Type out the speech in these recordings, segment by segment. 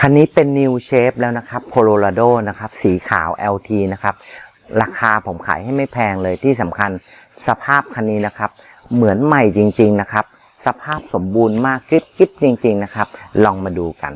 คันนี้เป็น New Shape แล้วนะครับ Colorado นะครับ สีขาว LT นะครับ ราคาผมขายให้ไม่แพงเลยที่สำคัญสภาพคันนี้นะครับ เหมือนใหม่จริง ๆ นะครับ สภาพสมบูรณ์มากกริบๆจริง ๆ นะครับ ลองมาดูกัน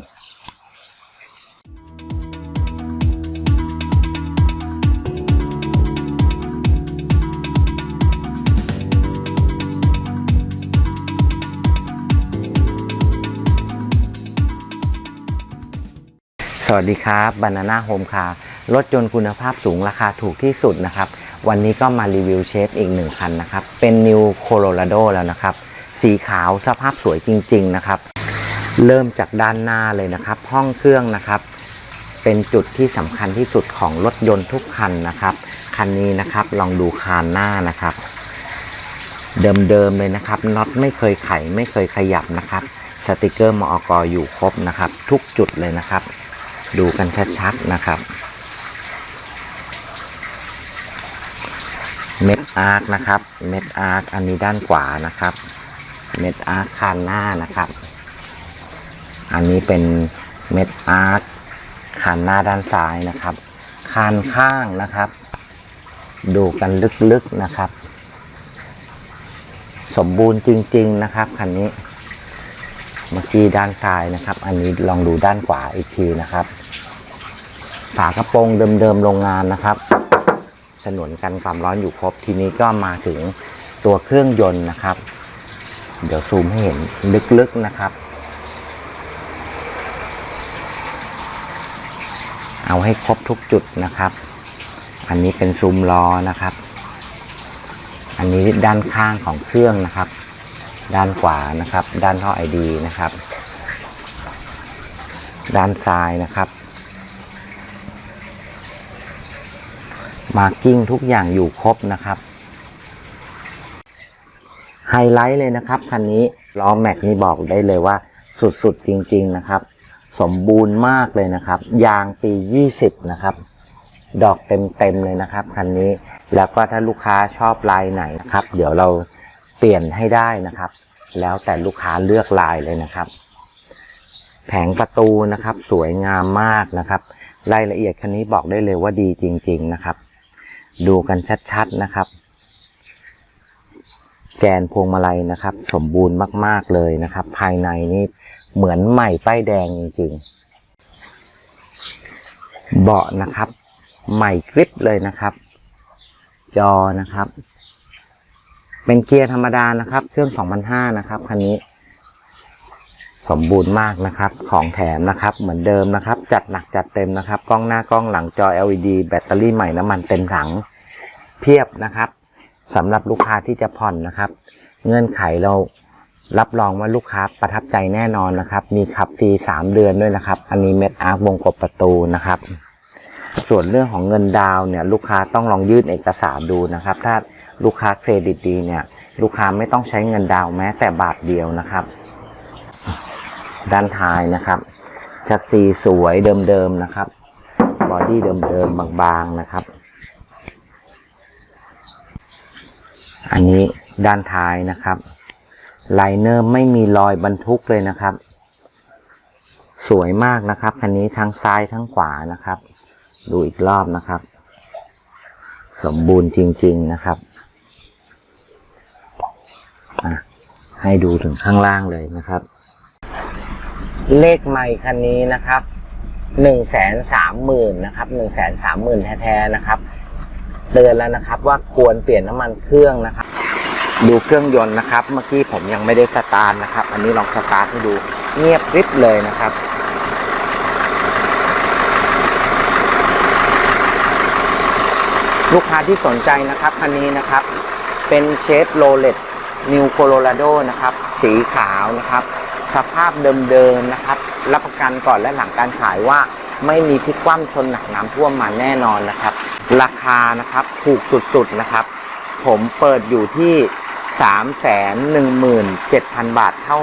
วัสดีครับบานาน่าโฮมคาร์รถยนต์คุณภาพสูงราคาถูกที่สุดนะครับ วันนี้ก็มารีวิวเชฟอีกหนึ่งคันนะครับ เป็น New Colorado แล้วนะครับ สีขาวสภาพสวยจริง ๆ นะครับ เริ่มจากด้านหน้าเลยนะครับ ห้องเครื่องนะครับ เป็นจุดที่สำคัญที่สุดของรถยนต์ทุกคันนะครับ คันนี้นะครับลองดูคานหน้านะครับ เดิมๆเลยนะครับน็อตไม่เคยไขไม่เคยขยับนะครับ สติกเกอร์มอกอยู่ครบนะครับ ทุกจุดเลยนะครับ ดูกันชัดๆนะครับ เม็ดอาร์คนะครับ เม็ดอาร์คอันนี้ด้านขวานะครับ เม็ดอาร์คคานหน้านะครับ อันนี้เป็นเม็ดอาร์คคานหน้าด้านซ้ายนะครับ คานข้างนะครับ ดูกันลึกๆนะครับ สมบูรณ์จริง ๆ นะครับคันนี้ เมื่อกี้ด้านซ้ายนะครับ อันนี้ลองดูด้านขวาอีกทีนะครับ ฝากระโปรงเดิมๆโรงงานนะครับสนวนกันความร้อนอยู่ครบ ทีนี้ก็มาถึงตัวเครื่องยนต์นะครับ เดี๋ยวซูมให้เห็นลึกๆนะครับ เอาให้ครบทุกจุดนะครับ อันนี้เป็นซูมล้อนะครับ อันนี้ด้านข้างของเครื่องนะครับ ด้านขวานะครับ ด้านท่อไอดีนะครับ ด้านซ้ายนะครับมาร์กิ้งทุกอย่างอยู่ครบนะครับไฮไลท์เลยนะครับคันนี้ล้อแม็กนี่บอกได้เลยว่าสุดๆจริง ๆนะครับ สมบูรณ์มากเลยนะครับ ยางปี 20 นะครับ ดอกเต็มๆเลยนะครับคันนี้แล้วก็ถ้าลูกค้าชอบลายไหนนะครับ เดี๋ยวเรา เปลี่ยนให้ได้นะครับ แล้วแต่ลูกค้าเลือกลายเลยนะครับ แผงประตูนะครับ สวยงามมากนะครับ รายละเอียดคันนี้บอกได้เลยว่าดีจริง ๆนะครับ ดูกันชัดๆนะครับ แกนพวงมาลัยนะครับ สมบูรณ์มากๆเลยนะครับ ภายในนี่เหมือนใหม่ป้ายแดงจริงๆ เบาะนะครับ ใหม่กริบเลยนะครับ จอนะครับ เป็นเกียร์ธรรมดานะครับ เครื่อง2005นะครับคันนี้ สมบูรณ์มากนะครับ ของแถมนะครับ เหมือนเดิมนะครับ จัดหนักจัดเต็มนะครับ กล้องหน้ากล้องหลังจอ LED แบตเตอรี่ใหม่น้ำมันเต็มถังเพียบนะครับสำหรับลูกค้าที่จะผ่อนนะครับ เงื่อนไขเรารับรองว่าลูกค้าประทับใจแน่นอนนะครับ มีขับฟรี3เดือนด้วยนะครับ อันนี้เม็ดอาร์ควงกบประตูนะครับ ส่วนเรื่องของเงินดาวเนี่ย ลูกค้าต้องลองยื่นเอกสารดูนะครับ ถ้า ลูกค้าเครดิตดีเนี่ยลูกค้าไม่ต้องใช้เงินดาวแม้แต่บาทเดียวนะครับ ด้านท้ายนะครับชัดซีสวยเดิมๆนะครับบอดี้เดิมๆบางๆนะครับ อันนี้ด้านท้ายนะครับไลเนอร์ไม่มีรอยบรรทุกเลยนะครับ สวยมากนะครับคันนี้ทั้งซ้ายทั้งขวานะครับ ดูอีกรอบนะครับ สมบูรณ์จริง ๆนะครับอะ ให้ดูถึงข้างล่างเลยนะครับ เลขใหม่คันนี้นะครับหนึ่งแสนสามหมื่นนะครับหนึ่งแสนสามหมื่นแท้ๆนะครับ เตือนแล้วนะครับว่าควรเปลี่ยนน้ำมันเครื่องนะครับ ดูเครื่องยนต์นะครับ เมื่อกี้ผมยังไม่ได้สตาร์ทนะครับ อันนี้ลองสตาร์ทให้ดูเงียบกริบเลยนะครับลูกค้าที่สนใจนะครับคันนี้นะครับ เป็นเชฟโรเลต นิวโคโลราโดนะครับ สีขาวนะครับ สภาพเดิมๆนะครับ รับประกันก่อนและหลังการขายว่าไม่มีพลิกคว่ำชนหนักน้ำท่วมมาแน่นอนนะครับ ราคานะครับถูกสุดๆนะครับ ผมเปิดอยู่ที่ 3 1 7 0 0 0 บาทเท่า